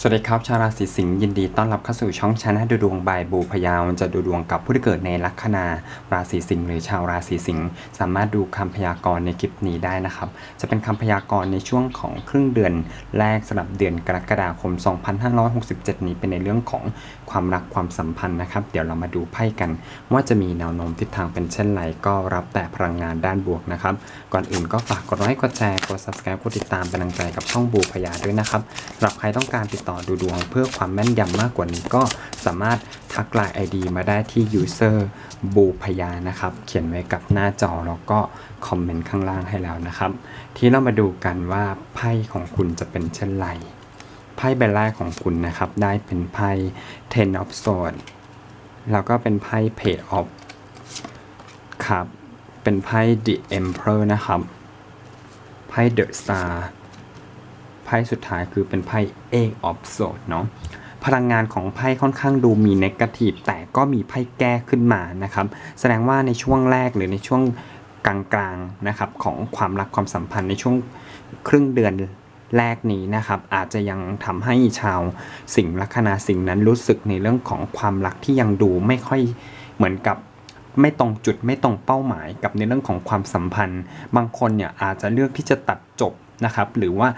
สวัสดีครับ ชาวราศีสิงห์ยินดีต้อนรับเข้าสู่ช่องชนะดูดวงบายบูพยาวจะดูดวงกับผู้ที่เกิดในลัคนาราศีสิงห์หรือชาวราศีสิงห์สามารถดูคำพยากรณ์ในคลิปนี้ได้นะครับ จะเป็นคำพยากรณ์ในช่วงของครึ่งเดือนแรกสำหรับเดือนกรกฎาคม 2567 นี้เป็นในเรื่องของ ความรักความสัมพันธ์นะครับ เดี๋ยวเรามาดูไพ่กัน ว่าจะมีแนวโน้มทิศทางเป็นเช่นไรก็รับแต่พลังงานด้านบวกนะครับ ก่อนอื่นก็ฝากกดไลค์กดแชร์กด subscribe กดติดตามเป็นกำลังใจกับช่องบูพยาด้วยนะครับสำหรับใครต้องการติดต่อดูดวงเพื่อความแม่นยำมากกว่านี้ก็สามารถทักไลน์ ID มาได้ที่ user บูพยานะครับ เขียนไว้กับหน้าจอแล้วก็คอมเมนต์ข้างล่างให้แล้วนะครับ ที่เรามาดูกันว่าไพ่ของคุณจะเป็นเช่นไร ไพ่ใบแรกของคุณนะครับ ได้เป็นไพ่ Ten of Swords แล้วก็เป็นไพ่ Page of ครับ เป็นไพ่ The Emperor นะครับไพ่ The Star ไพ่สุดท้ายคือเป็นไพ่ Eight of Swords เนาะพลังงานของไพ่ค่อนข้างดูมีนกาทีฟแต่ก็มีไพ่แก้ขึ้นมานะครับ แสดงว่าในช่วงแรกหรือในช่วงกลางๆนะครับของความรักความสัมพันธ์ในช่วงครึ่งเดือน แรกนี้นะครับอาจจะยังทำให้ชาวสิงห์ลัคนาสิงห์นั้นรู้สึกในเรื่องของความรักที่ยังดูไม่ค่อยเหมือนกับไม่ตรงจุดไม่ตรงเป้าหมายกับในเรื่องของความสัมพันธ์ บางคนเนี่ยอาจจะเลือกที่จะตัดจบนะครับหรือว่า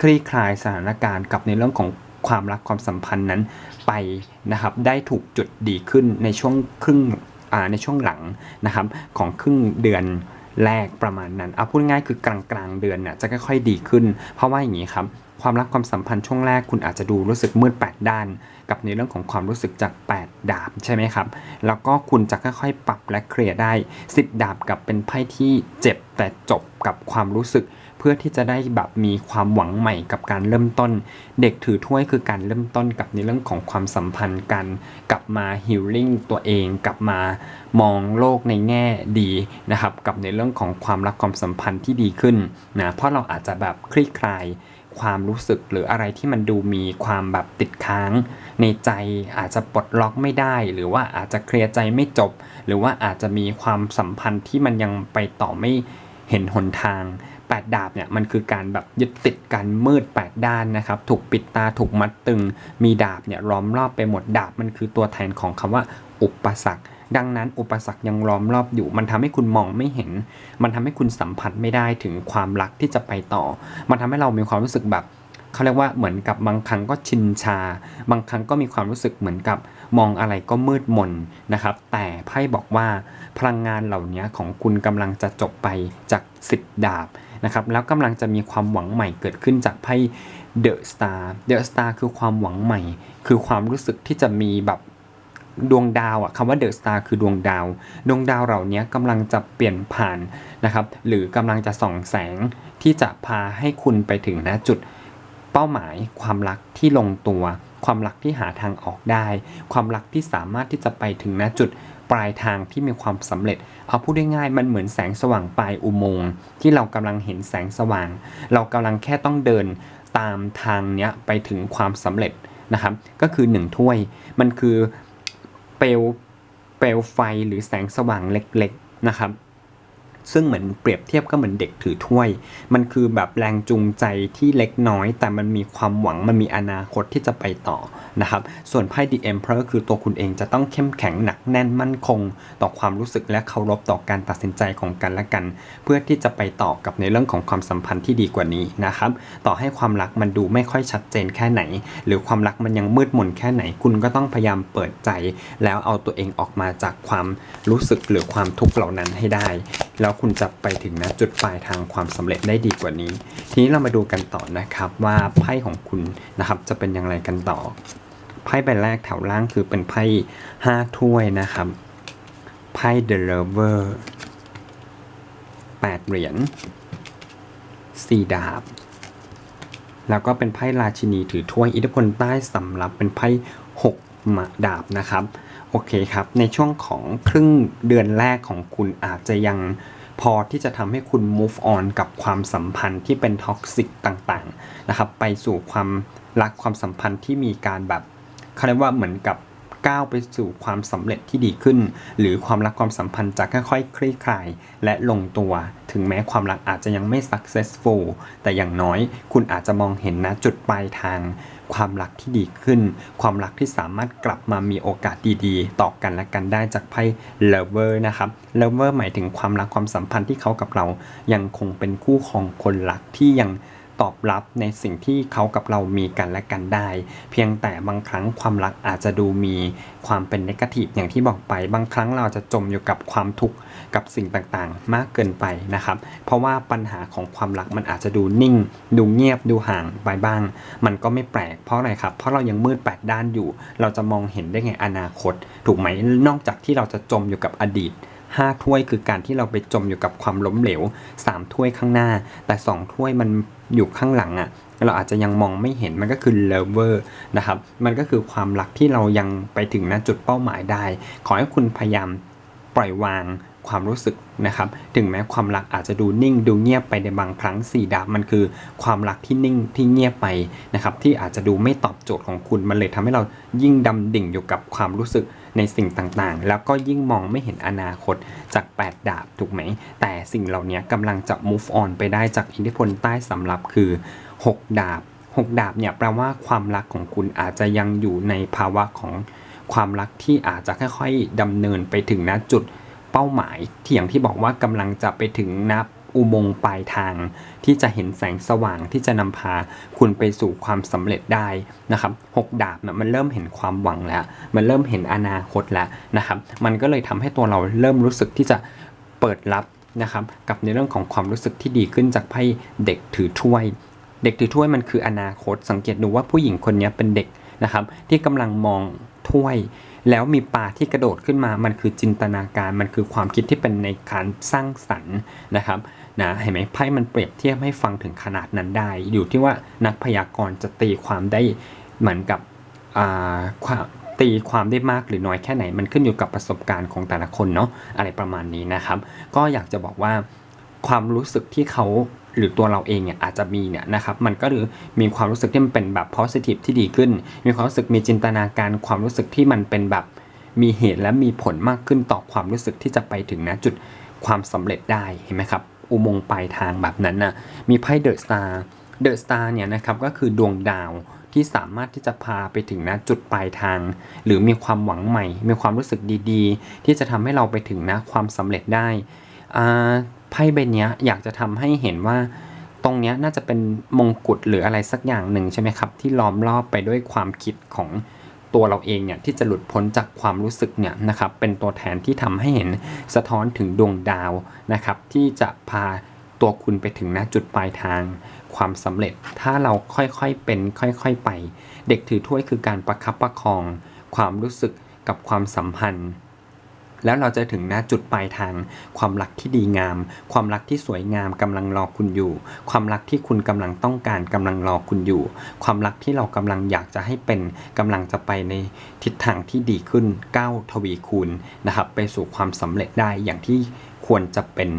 คลี่คลายสถานการณ์กับในเรื่องของความรักความสัมพันธ์นั้นไปนะครับได้ถูกจุดดีขึ้นในช่วงครึ่งในช่วงหลังนะครับของครึ่งเดือน แรกประมาณนั้นเอาพูดง่ายคือกลางกลางๆเดือนเนี่ยจะค่อยๆดีขึ้น เพราะว่าอย่างนี้ครับ ความรักความสัมพันธ์ช่วงแรกคุณอาจจะดูรู้สึกมืดแปดด้าน กับในเรื่องของความรู้สึกจาก 8 ดาบใช่ไหมครับ แล้วก็คุณจะค่อยๆ ปรับและเคลียร์ได้ 10 ดาบกับเป็นไพ่ที่เจ็บแต่จบกับความรู้สึก เพื่อที่จะได้แบบมีความหวังใหม่กับการเริ่มต้น เด็กถือถ้วยคือการเริ่มต้นกับในเรื่องของความสัมพันธ์กัน กลับมาฮิลลิ่งตัวเอง กลับมามองโลกในแง่ดีนะครับ กับในเรื่องของความรักความสัมพันธ์ที่ดีขึ้นนะ เพราะเราอาจจะแบบคลี่คลาย ความรู้สึกหรืออะไรที่มันดูมีความแบบติดค้าง ในใจอาจจะปลดล็อกไม่ได้ หรือว่าอาจจะเคลียร์ใจไม่จบ หรือว่าอาจจะมีความสัมพันธ์ที่มันยังไปต่อไม่เห็นหนทาง แปดดาบเนี่ยมันคือการแบบยึดติดการมืดแปดด้านนะครับถูกปิดตาถูกมัดตึง มีดาบเนี่ยล้อมรอบไปหมดดาบมันคือตัวแทนของคำว่าอุปสรรคดังนั้นอุปสรรคยังล้อมรอบอยู่ มันทำให้คุณมองไม่เห็น มันทำให้คุณสัมผัสไม่ได้ถึงความรักที่จะไปต่อ มันทำให้เรามีความรู้สึกแบบเขาเรียกว่าเหมือนกับบางครั้งก็ชินชา บางครั้งก็มีความรู้สึกเหมือนกับ มองอะไรก็มืดมนนะครับ แต่ไพ่บอกว่าพลังงานเหล่านี้ของคุณกำลังจะจบไปจากสิบดาบนะครับแล้วกำลังจะมีความหวังใหม่เกิดขึ้นจากไพ่เดอะสตาร์เดอะสตาร์คือความหวังใหม่ คือความรู้สึกที่จะมีแบบดวงดาวอะคำว่าเดอะสตาร์คือดวงดาว ดวงดาวเหล่านี้กำลังจะเปลี่ยนผ่านนะครับ หรือกำลังจะส่องแสงที่จะพาให้คุณไปถึงณจุดเป้าหมายความรักที่ลงตัว ความรักที่หาทางออกได้ ความรักที่สามารถที่จะไปถึงณจุดปลายทางที่มีความสำเร็จ เอาพูดได้ง่ายๆมันเหมือนแสงสว่างปลายอุโมงค์ที่เรากำลังเห็นแสงสว่าง เรากำลังแค่ต้องเดินตามทางเนี้ยไปถึงความสำเร็จนะครับ ก็คือหนึ่งถ้วย มันคือเปลวเปลวไฟหรือแสงสว่างเล็กๆนะครับ ซึ่งเหมือนเปรียบเทียบก็เหมือนเด็กถือถ้วย มันคือแบบแรงจูงใจที่เล็กน้อย แต่มันมีความหวังมันมีอนาคตที่จะไปต่อนะครับ ส่วนไพ่ The Emperor คือตัวคุณเองจะต้องเข้มแข็งหนักแน่นมั่นคง ต่อความรู้สึกและเคารพต่อการตัดสินใจของกันและกัน เพื่อที่จะไปต่อกับในเรื่องของความสัมพันธ์ที่ดีกว่านี้นะครับ ต่อให้ความรักมันดูไม่ค่อยชัดเจนแค่ไหน หรือความรักมันยังมืดมนแค่ไหน คุณก็ต้องพยายามเปิดใจ แล้วเอาตัวเองออกมาจากความรู้สึกหรือความทุกข์เหล่านั้นให้ได้ แล้วคุณจะไปถึงนะจุดปลายทางความสำเร็จได้ดีกว่านี้ ทีนี้เรามาดูกันต่อนะครับว่าไพ่ของคุณนะครับจะเป็นอย่างไรกันต่อ ไพ่ใบแรกแถวล่างคือเป็นไพ่ห้าถ้วยนะครับไพ่ The Lover แปดเหรียญสี่ดาบ แล้วก็เป็นไพ่ราชินีถือถ้วยอิทธิพลใต้สำรับเป็นไพ่หกมาดาบนะครับ โอเคครับ ในช่วงของครึ่งเดือนแรกของคุณอาจจะยัง พอที่จะทำให้คุณ move on กับความสัมพันธ์ที่เป็นท็อกซิกต่างๆนะครับไปสู่ความรักความสัมพันธ์ที่มีการแบบเขาเรียกว่าเหมือนกับก้าวไปสู่ความสำเร็จที่ดีขึ้น หรือความรักความสัมพันธ์จะค่อยๆคลี่คลาย และลงตัว ถึงแม้ความรักอาจจะยังไม่ successful แต่อย่างน้อยคุณอาจจะมองเห็นนะจุดปลายทาง ความรักที่ดีขึ้น ความรักที่สามารถกลับมามีโอกาสดีๆ ต่อกันและกันได้จากไพ่ lover นะครับ lover หมายถึงความรักความสัมพันธ์ที่เขากับเรายังคงเป็นคู่ของคนรักที่ยัง ตอบรับในสิ่งที่เขากับเรามีกันและกันได้ เพียงแต่บางครั้งความรักอาจจะดูมีความเป็นนกาทีฟอย่างที่บอกไป บางครั้งเราจะจมอยู่กับความทุกข์กับสิ่งต่างๆ มากเกินไปนะครับ เพราะว่าปัญหาของความรักมันอาจจะดูนิ่ง ดูเงียบดูห่างไปบ้าง มันก็ไม่แปลกเพราะอะไรครับ เพราะเรายังมืดแปดด้านอยู่ เราจะมองเห็นได้ไงอนาคต ถูกไหมนอกจากที่เราจะจมอยู่กับอดีต ห้าถ้วยคือการที่เราไปจมอยู่กับความล้มเหลวสามถ้วยข้างหน้า แต่สองถ้วยมันอยู่ข้างหลังอะ่ะเราอาจจะยังมองไม่เห็นมันก็คือเลเวอร์นะครับ มันก็คือความรักที่เรายังไปถึงณจุดเป้าหมายได้ ขอให้คุณพยายามปล่อยวาง ความรู้สึกนะครับ ถึงแม้ความรักอาจจะดูนิ่งดูเงียบไปในบางครั้งสี่ดาบมันคือความรักที่นิ่งที่เงียบไปนะครับ ที่อาจจะดูไม่ตอบโจทย์ของคุณมันเลยทำให้เรายิ่งดำดิ่งอยู่กับความรู้สึกในสิ่งต่างๆ แล้วก็ยิ่งมองไม่เห็นอนาคตจาก 8 ดาบถูกไหม แต่สิ่งเหล่านี้กำลังจะ move on ไปได้จากอิทธิพลใต้สำรับคือ 6 ดาบ 6 ดาบเนี่ยแปลว่าความรักของคุณอาจจะยังอยู่ในภาวะของความรักที่อาจจะค่อยๆดำเนินไปถึงณจุด เป้าหมายที่อย่างที่บอกว่ากำลังจะไปถึงนับอุโมงค์ปลายทาง ที่จะเห็นแสงสว่างที่จะนำพาคุณไปสู่ความสำเร็จได้นะครับหกดาบเนี่ยมันเริ่มเห็นความหวังแล้ว มันเริ่มเห็นอนาคตแล้วนะครับ มันก็เลยทำให้ตัวเราเริ่มรู้สึกที่จะเปิดรับนะครับ กับในเรื่องของความรู้สึกที่ดีขึ้นจากไพ่เด็กถือถ้วย เด็กถือถ้วยมันคืออนาคต สังเกตดูว่าผู้หญิงคนนี้เป็นเด็กนะครับ ที่กำลังมองถ้วยแล้วมีปลาที่กระโดดขึ้นมา มันคือจินตนาการ มันคือความคิดที่เป็นในการสร้างสรรค์นะครับนะเห็นไหมไพ่มันเปรียบเทียบให้ฟังถึงขนาดนั้นได้ อยู่ที่ว่านักพยากรณ์จะตีความได้เหมือนกับความตีความได้มากหรือน้อยแค่ไหน มันขึ้นอยู่กับประสบการณ์ของแต่ละคนเนาะอะไรประมาณนี้นะครับ ก็อยากจะบอกว่าความรู้สึกที่เขา หรือตัวเราเองเนี่ยอาจจะมีเนี่ยนะครับมันก็คือมีความรู้สึกที่มันเป็นแบบ positive ที่ดีขึ้น มีความรู้สึกมีจินตนาการความรู้สึกที่มันเป็นแบบมีเหตุและมีผลมากขึ้นต่อความรู้สึกที่จะไปถึงนะจุดความสำเร็จได้เห็นไหมครับ อุโมงค์ปลายทางแบบนั้นนะมีไพ่เดอะสตาร์เดอะสตาร์เนี่ยนะครับก็คือดวงดาวที่สามารถที่จะพาไปถึงนะจุดปลายทาง หรือมีความหวังใหม่ มีความรู้สึกดีๆ ที่จะทำให้เราไปถึงนะความสำเร็จได้อ่า ไพ่ใบนี้อยากจะทำให้เห็นว่า ตรงนี้น่าจะเป็นมงกุฎหรืออะไรสักอย่างหนึ่งใช่ไหมครับ ที่ล้อมรอบไปด้วยความคิดของตัวเราเองเนี่ยที่จะหลุดพ้นจากความรู้สึกเนี่ยนะครับเป็นตัวแทนที่ทำให้เห็นสะท้อนถึงดวงดาวนะครับ ที่จะพาตัวคุณไปถึงณจุดปลายทาง ความสำเร็จถ้าเราค่อยๆเป็นค่อยๆไป เด็กถือถ้วยคือการประคับประคอง ความรู้สึกกับความสัมพันธ์ แล้วเราจะถึงณจุดปลายทาง ความรักที่ดีงาม ความรักที่สวยงามกำลังรอคุณอยู่ ความรักที่คุณกำลังต้องการกำลังรอคุณอยู่ ความรักที่เรากำลังอยากจะให้เป็นกำลังจะไปในทิศทางที่ดีขึ้นก้าวทวีคูณนะครับ ไปสู่ความสำเร็จได้อย่างที่ ควรจะเป็น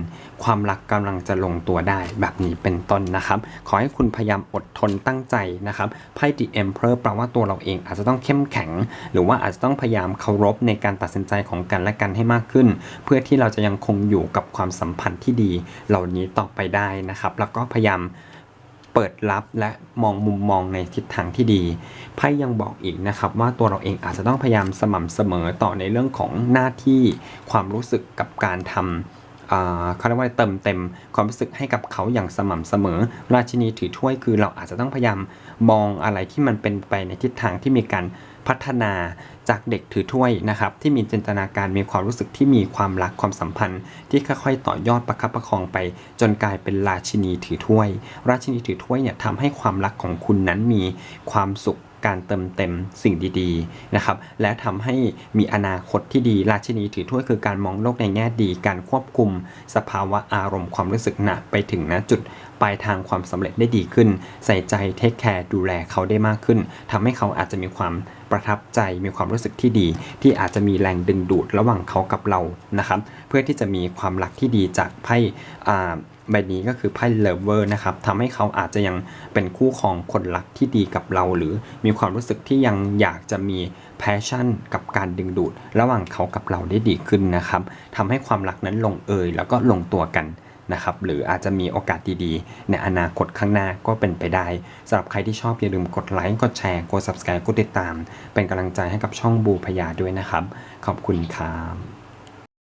ความรักกำลังจะลงตัวได้แบบนี้เป็นต้นนะครับ ขอให้คุณพยายามอดทนตั้งใจนะครับไพ่ The Emperor แปลว่าตัวเราเองอาจจะต้องเข้มแข็ง หรือว่าอาจจะต้องพยายามเคารพในการตัดสินใจของกันและกันให้มากขึ้น เพื่อที่เราจะยังคงอยู่กับความสัมพันธ์ที่ดี เหล่านี้ต่อไปได้นะครับ แล้วก็พยายามเปิดรับและมองมุมมองในทิศทางที่ดี ไพ่ยังบอกอีกนะครับว่าตัวเราเองอาจจะต้องพยายามสม่ำเสมอต่อในเรื่องของหน้าที่ความรู้สึกกับการทำ เขาเรียกว่าเติมเต็มความรู้สึกให้กับเขาอย่างสม่ำเสมอ ราชินีถือถ้วยคือเราอาจจะต้องพยายามมองอะไรที่มันเป็นไปในทิศทางที่มีการพัฒนาจากเด็กถือถ้วยนะครับที่มีจินตนาการมีความรู้สึกที่มีความรักความสัมพันธ์ ที่ค่อยๆต่อยอดประคับประคองไป จนกลายเป็นราชินีถือถ้วย ราชินีถือถ้วยเนี่ยทำให้ความรักของคุณนั้นมีความสุข การเติมเต็มสิ่งดีๆนะครับและทำให้มีอนาคตที่ดีราชินีถือถ้วยคือการมองโลกในแง่ดี การควบคุมสภาวะอารมณ์ความรู้สึกน่ะไปถึงณจุด ปลายทางความสำเร็จได้ดีขึ้น ใส่ใจเทคแคร์ดูแลเขาได้มากขึ้นทำให้เขาอาจจะมีความประทับใจมีความรู้สึกที่ดี ที่อาจจะมีแรงดึงดูดระหว่างเขากับเรานะครับเพื่อที่จะมีความรักที่ดีจากไพ่ใบนี้ก็คือไพ่เลเวอร์นะครับทำให้เขาอาจจะยังเป็นคู่ของคนรักที่ดีกับเรา หรือมีความรู้สึกที่ยังอยากจะมีแพชชั่น กับการดึงดูด ระหว่างเขากับเราได้ดีขึ้นนะครับทำให้ความรักนั้นลงเอยแล้วก็ลงตัวกัน นะครับหรืออาจจะมีโอกาสดีๆ ในอนาคตข้างหน้าก็เป็นไปได้สำหรับใครที่ชอบอย่าลืมกดไลค์กดแชร์กด subscribe กดติดตาม เป็นกำลังใจให้กับช่องบูพยาด้วยนะครับ ขอบคุณครับ